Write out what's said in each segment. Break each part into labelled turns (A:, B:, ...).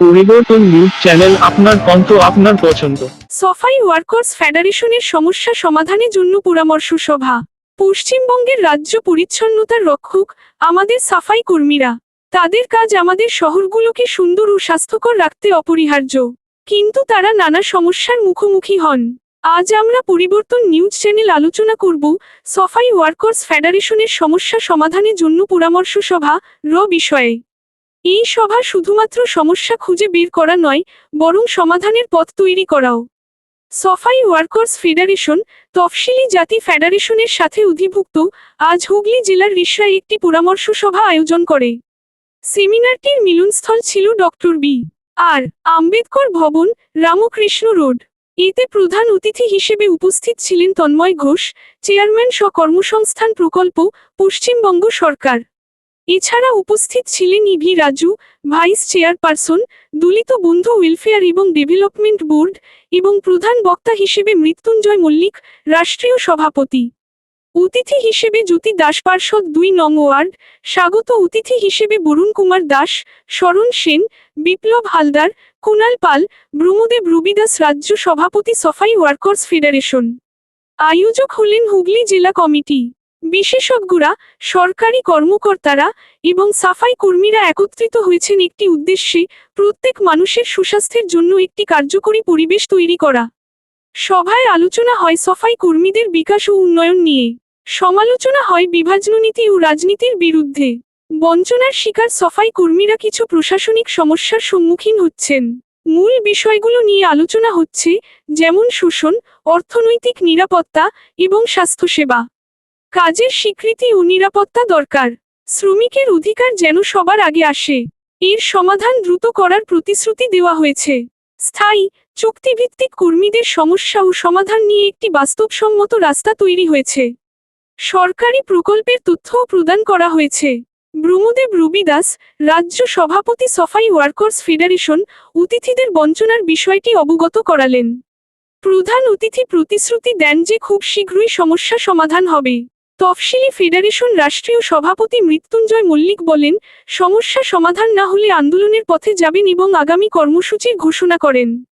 A: পরিবর্তন news channel আপনার আপনার পছন্দ।
B: সফাই ওয়ার্কার্স ফেডারেশনের সমস্যা সমাধানের জন্য পরামর্শ সভা। পশ্চিমবঙ্গের রাজ্য পরিচ্ছন্নতার রক্ষক আমাদের সাফাই কর্মীরা। তাদের কাজ আমাদের শহরগুলোকে সুন্দর ও স্বাস্থ্যকর রাখতে অপরিহার্য। কিন্তু তারা নানা সমস্যার মুখোমুখি হন। আজ আমরা পরিবর্তন নিউজ চ্যানেল আলোচনা করব সফাই ওয়ার্কার্স ফেডারেশনের সমস্যা সমাধানের জন্য পরামর্শ সভা র বিষয়ে। এই সভা শুধুমাত্র সমস্যা খুঁজে বের করা নয়, বরং সমাধানের পথ তৈরি করাও। সফাই ওয়ার্কার্স ফেডারেশন তফসিলি জাতি ফেডারেশনের সাথে অধিভুক্ত, আজ হুগলি জেলার রিসরায় একটি পরামর্শ সভা আয়োজন করে। সেমিনারটির মিলনস্থল ছিল ডক্টর বি. আর. আম্বেদকর ভবন, রামকৃষ্ণ রোড। এতে প্রধান অতিথি হিসেবে উপস্থিত ছিলেন তন্ময় ঘোষ, চেয়ারম্যান স কর্মসংস্থান প্রকল্প, পশ্চিমবঙ্গ সরকার। এছাড়া উপস্থিত ছিলেন EV Raju, vice chairperson, Dalit Bandhu welfare এবং ডেভেলপমেন্ট বোর্ড এবং প্রধান বক্তা হিসেবে মৃত্যুঞ্জয় মল্লিক, রাষ্ট্রীয় সভাপতি। অতিথি হিসেবে জ্যোতি দাস পার্ষদ দুই নং ওয়ার্ড, স্বাগত অতিথি হিসেবে বরুণ কুমার দাস শরণ সেন, বিপ্লব হালদার কুনাল পাল, ব্রহ্মদেব রবিদাস রাজ্য সভাপতি সফাই ওয়ার্কার্স ফেডারেশন। আয়োজক হলেন হুগলি জেলা কমিটি। বিশেষজ্ঞরা, সরকারি কর্মকর্তারা এবং সাফাই কর্মীরা একত্রিত হয়েছেন একটি উদ্দেশ্যে প্রত্যেক মানুষের সুস্বাস্থ্যের জন্য একটি কার্যকরী পরিবেশ তৈরি করা। সভায় আলোচনা হয় সফাই কর্মীদের বিকাশ ও উন্নয়ন নিয়ে। সমালোচনা হয় বিভাজননীতি ও রাজনীতির বিরুদ্ধে। বঞ্চনার শিকার সফাই কর্মীরা কিছু প্রশাসনিক সমস্যার সম্মুখীন হচ্ছেন। মূল বিষয়গুলো নিয়ে আলোচনা হচ্ছে, যেমন শোষণ, অর্থনৈতিক নিরাপত্তা এবং স্বাস্থ্যসেবা। কাজের স্বীকৃতি ও নিরাপত্তা দরকার। শ্রমিকের অধিকার যেন সবার আগে আসে। এর সমাধান দ্রুত করার প্রতিশ্রুতি দেওয়া হয়েছে। স্থায়ী, চুক্তিভিত্তিক কর্মীদের সমস্যা ও সমাধান নিয়ে একটি বাস্তবসম্মত রাস্তা তৈরি হয়েছে। সরকারি প্রকল্পের তথ্যও প্রদান করা হয়েছে। ব্রহ্মদেব রবিদাস রাজ্য সভাপতি সফাই ওয়ার্কার্স ফেডারেশন, অতিথিদের বঞ্চনার বিষয়টি অবগত করালেন। প্রধান অতিথি প্রতিশ্রুতি দেন যে খুব শীঘ্রই সমস্যা সমাধান হবে। তফসিলি ফেডারেশন রাষ্ট্রীয় সভাপতি মৃত্যুঞ্জয় মল্লিক বলেন, সমস্যা সমাধান না হলে আন্দোলনের পথে যাবেন এবং আগামী কর্মসূচির ঘোষণা করেন।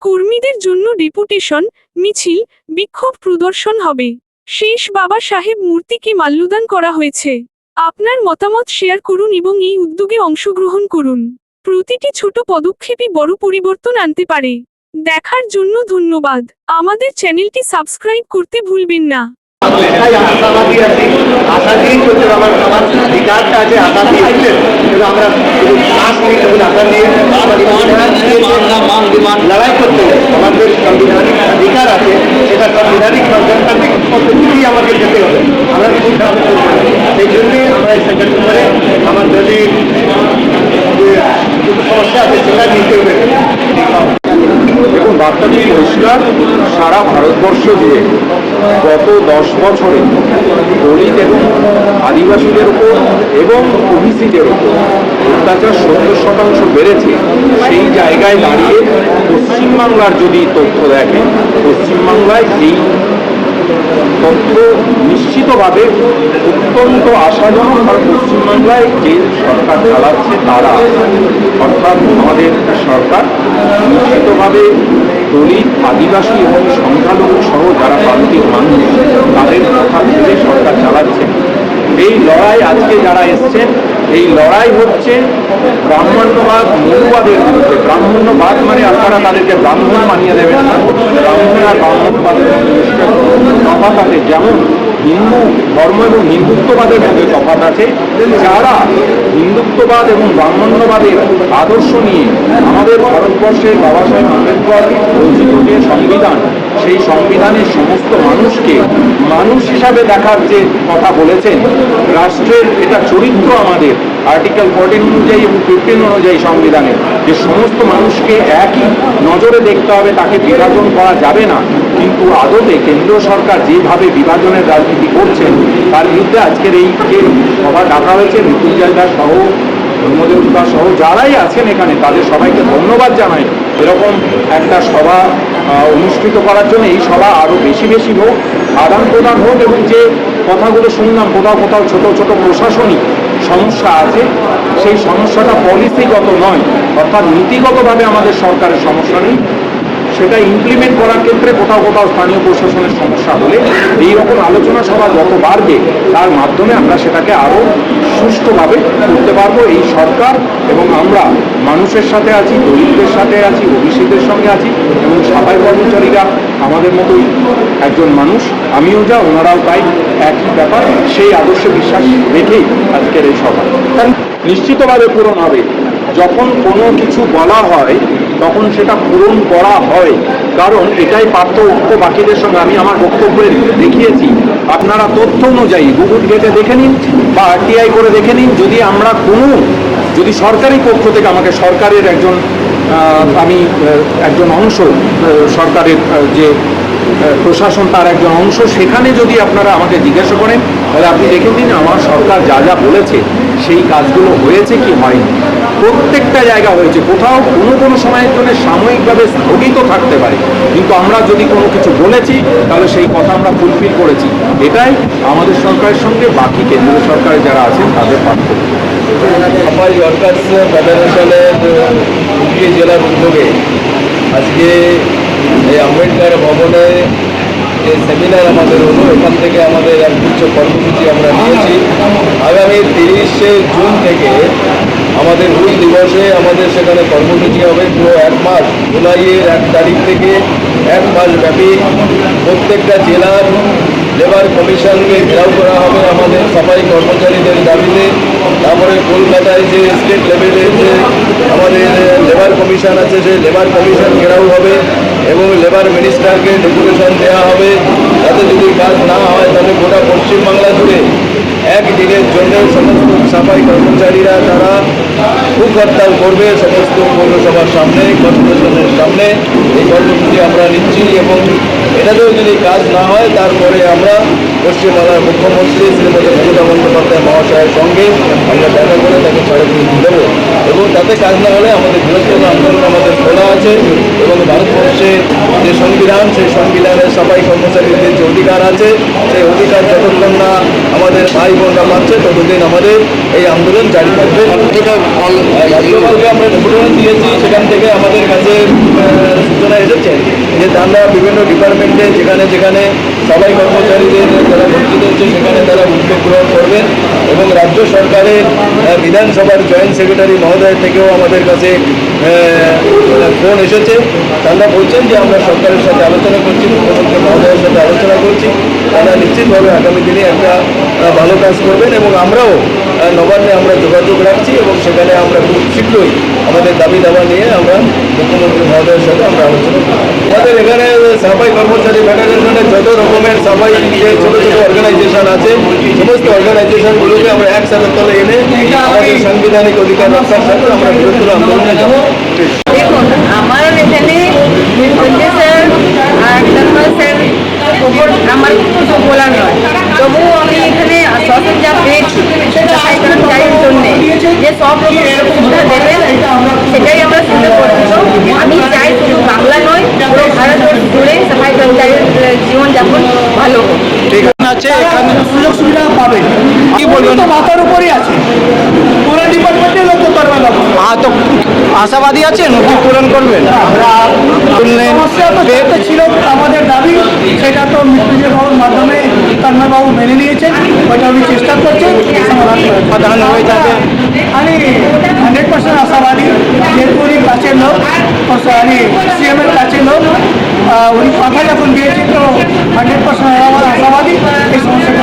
B: কর্মীদের জন্য ডেপুটেশন, মিছিল, বিক্ষোভ প্রদর্শন হবে। শেষ বাবা সাহেব মূর্তিকে মাল্যদান করা হয়েছে। আপনার মতামত শেয়ার করুন এবং এই উদ্যোগে অংশগ্রহণ করুন। প্রতিটি ছোট পদক্ষেপই বড় পরিবর্তন আনতে পারে। দেখার জন্য ধন্যবাদ। আমাদের চ্যানেলটি সাবস্ক্রাইব করতে ভুলবেন না।
C: তাই আশাবাদী আছি আশা দিয়েই চলছে আমার আমার বিকাশটা আছে, আশা দিয়েছিলেন। কিন্তু আমরা আশা নিয়ে লড়াই করতে আমাদের সাংবিধানিক অধিকার আছে, সেটা সাংবিধানিক গণতান্ত্রিক পদ্ধতিতেই আমাকে যেতে হবে। আমরা কাজ সেই জন্যে আমরা এই সংগঠন করে আমার যদি সমস্যা আছে, সেটা নিতে হবে
D: দেখুন বার্তাটি পরিষ্কার, সারা ভারতবর্ষ জুড়ে গত দশ বছরে দলিত এবং আদিবাসীদের উপর এবং ওবিসিদের উপর অত্যাচার সত্তর শতাংশ বেড়েছে, সেই জায়গায় দাঁড়িয়ে পশ্চিমবাংলার যদি তথ্য দেখেন পশ্চিমবাংলায় এই তথ্য নিশ্চিতভাবে অত্যন্ত আশাজনক আর পশ্চিমবাংলায় যে সরকার চালাচ্ছে তারা, অর্থাৎ আমাদের সরকার নিশ্চিতভাবে দলিত, আদিবাসী এবং সংখ্যালঘু সহ যারা প্রান্তিক মানুষ, তাদের কথা ভেবে সরকার চালাচ্ছে। এই লড়াই আজকে যারা এসছেন, এই লড়াই হচ্ছে ব্রাহ্মণ্যবাদ মনুবাদের বিরুদ্ধে। ব্রাহ্মণ্যবাদ মানে আপনারা তাদেরকে ব্রাহ্মণ মানিয়ে দেবেন না। ব্রাহ্মণ আর ব্রাহ্মণবাদের তফাৎ আছে যেমন হিন্দু ধর্ম এবং হিন্দুত্ববাদের মধ্যে তফাৎ আছে যারা হিন্দুত্ববাদ এবং ব্রাহ্মণ্যবাদের আদর্শ নিয়ে আমাদের ভারতবর্ষের বাবা সাহেব আম্বেদকর রচিত যে সংবিধান, সেই সংবিধানের সমস্ত মানুষকে মানুষ হিসাবে দেখার যে কথা বলেছেন, রাষ্ট্রের এটা চরিত্র আমাদের আর্টিকেল ফোরটিন অনুযায়ী এবং ফিফটিন অনুযায়ী সংবিধানে যে সমস্ত মানুষকে একই নজরে দেখতে হবে, তাকে বিভাজন করা যাবে না। কিন্তু আদতে কেন্দ্র সরকার যেভাবে বিভাজনের রাজনীতি করছেন তার বিরুদ্ধে আজকের এই যে সভা ডাকা হয়েছে মৃত্যুঞ্জয় দাস সহ ব্রহ্মদেব দাস সহ যারাই আছেন এখানে, তাদের সবাইকে ধন্যবাদ জানাই। এরকম একটা সভা অনুষ্ঠিত করার জন্য এই সভা আরও বেশি বেশি হোক, আদান প্রদান হোক এবং যে কথাগুলো শুনলাম, কোথাও কোথাও ছোট ছোট প্রশাসনিক সমস্যা আছে, সেই সমস্যাটা পলিসিগত নয়, অর্থাৎ নীতিগতভাবে আমাদের সরকারের সমস্যা নেই। সেটা ইমপ্লিমেন্ট করার ক্ষেত্রে কোথাও কোথাও স্থানীয় প্রশাসনের সমস্যা হলে এই রকম আলোচনা সভা যত বাড়বে, তার মাধ্যমে আমরা সেটাকে আরও সুষ্ঠুভাবে করতে পারব। এই সরকার এবং আমরা মানুষের সাথে আছি দরিদ্রের সাথে আছি ওবিসিদের সঙ্গে আছি এবং সাফাই কর্মচারীরা আমাদের মতোই একজন মানুষ। আমিও যা, ওনারাও তাই। একই ব্যাপার, সেই আদর্শে বিশ্বাস রেখেই আজকের এই সভা। কারণ নিশ্চিতভাবে পূরণ হবে। যখন কোনো কিছু বলা হয় তখন সেটা পূরণ করা হয়। কারণ এটাই পার্থক্য বাকিদের সঙ্গে আমি আমার বক্তব্যে দেখিয়েছি। আপনারা তথ্য অনুযায়ী গুগল গেটে দেখে নিন বা আরটিআই করে দেখে নিন। যদি আমরা কোনো, যদি সরকারি পক্ষ থেকে আমাকে সরকারের একজন আমি একজন অংশ সরকারের যে প্রশাসন তার একজন অংশ, সেখানে যদি আপনারা আমাকে জিজ্ঞাসা করেন, তাহলে আপনি দেখে নিন আমার সরকার যা যা বলেছে, সেই কাজগুলো হয়েছে কি হয়নি। প্রত্যেকটা জায়গা হয়েছে। কোথাও কোনো কোনো সময়ের জন্য সাময়িকভাবে স্থগিত থাকতে পারে। কিন্তু আমরা যদি কোনো কিছু বলেছি, তাহলে সেই কথা আমরা ফুলফিল করেছি। এটাই আমাদের সরকারের সঙ্গে, বাকি কেন্দ্রীয় সরকারে যারা আছেন, তাদের পার্থক্য।
E: জেলার উদ্যোগে। আজকে এই আম্বেদকর ভবনে যে সেমিনার আমাদের হলো, এখান থেকে আমাদের এক গুচ্ছ কর্মসূচি আমরা নিয়েছি। আগামী তিরিশে জুন থেকে আমাদের হুল দিবসে আমাদের সেখানে কর্মসূচি হবে। পুরো এক মাস জুলাইয়ের এক তারিখ থেকে এক মাস ব্যাপী প্রত্যেকটা জেলার লেবার কমিশনকে ঘেরাও করা হবে আমাদের সাফাই কর্মচারীদের দাবিতে। তারপরে কলকাতায় যে স্টেট লেভেলে যে আমাদের লেবার কমিশন আছে, সেই লেবার কমিশন ঘেরাও হবে এবং লেবার মিনিস্টারকে ডেপুটেশন দেওয়া হবে। যাতে যদি কাজ না হয়, তাহলে গোটা পশ্চিমবাংলা জুড়ে একদিনের জন্য সমস্ত সাফাই কর্মচারীরা তারা খুব হরতাল করবে সমস্ত পৌরসভার সামনে, কর্পোরেশনের সামনে। এই কর্মসূচি আমরা নিচ্ছি এবং এটাতেও যদি কাজ না হয় তারপরে আমরা পশ্চিমবাংলার মুখ্যমন্ত্রী শ্রীমতী মমতা বন্দ্যোপাধ্যায় মহাশয়ের সঙ্গে আমরা দেখা করে তাকে ছাড়ে দিয়ে দেবো। এবং তাতে কাজ না হলে আমাদের বৃহত্তর আন্দোলন আমাদের খোলা আছে এবং ভারতবর্ষের যে সংবিধান সেই সংবিধানের সবাই কর্মচারীদের যে অধিকার আছে সেই অধিকার যতক্ষণ না আমাদের ভাই বোনরা পাচ্ছে ততদিন আমাদের এই আন্দোলন জারি থাকবে। আমরা ডেপুটেশন দিয়েছি সেখান থেকে আমাদের কাছে সূচনা এসেছে। যে তারা বিভিন্ন ডিপার্টমেন্টে যেখানে যেখানে সবাই কর্মচারীদের যারা বঞ্চিত হচ্ছে সেখানে তারা উদ্যোগ গ্রহণ করবেন এবং রাজ্য সরকারের বিধানসভার জয়েন্ট সেক্রেটারি মহোদয় থেকেও আমাদের কাছে ফোন এসেছে। তারা বলছেন যে আমরা সরকারের সাথে আলোচনা করছি, মুখ্যমন্ত্রী মহোদয়ের সাথে আলোচনা করছি। তারা নিশ্চিতভাবে আগামী দিনে একটা ভালো কাজ করবেন এবং আমরাও নবান্নে আমরা যোগাযোগ রাখছি এবং সেখানে আমরা খুব শীঘ্রই আমাদের দাবি দাবা নিয়ে আমরা মুখ্যমন্ত্রী মহোদয়ের সাথে আমরা আলোচনা আমাদের এখানে সাফাই কর্মচারী ফেডারেশনের যত রকমের সাফাই যে ছোটো ছোটো অর্গানাইজেশন আছে, সমস্ত অর্গানাইজেশনগুলোকে আমরা একসাথে তলে এনে আমাদের সাংবিধানিক অধিকার রক্ষার সাথে আমরা বৃহত্তর আন্দোলনে যাব
F: দেখুন আমার এখানে সঞ্জয় স্যার আর তন্ময় স্যার ওপর আমার কিছু বলার নয় তবুও আমি এখানে আশ্বাসন যা পেয়েছি সাফাই কর্মচারীর জন্য যে সব রকম সুবিধা দেবেন সেটাই আমরা শুনে করছি আমি চাই শুধু বাংলা নয় পুরো ভারতবর্ষ জুড়ে সাফাই কর্মচারীর জীবনযাপন ভালো হোক
G: আছে এখানে সুযোগ সুবিধা পাবেন কি বলবেন তো মাথার উপরই আছে পুরো ডিপার্টমেন্টে লোক করবে না তো আশাবাদী আছেন? কি পূরণ করবেন? সমস্যা তো যেহেতু ছিল আমাদের দাবি সেটা তো মৃত্যুঞ্জয় বাবুর মাধ্যমে বাবু মেনে নিয়েছেন। ওইটা আমি চেষ্টা করছি সমাধান। সমাধান হয়ে যাবে। আমি হান্ড্রেড পার্সেন্ট আশাবাদী যেহেতু উনি কাছের লোক আমি সিএমের কাছের লোক উনি কথা যখন দিয়েছি তো হান্ড্রেড পার্সেন্ট আমার আশাবাদী এই সমস্যাটা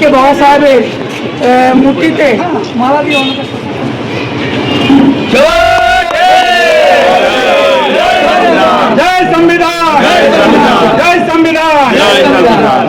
C: के
G: बाबा साहेब मूर्ति थे। माला भी जय जय संविधान। जय संविधान।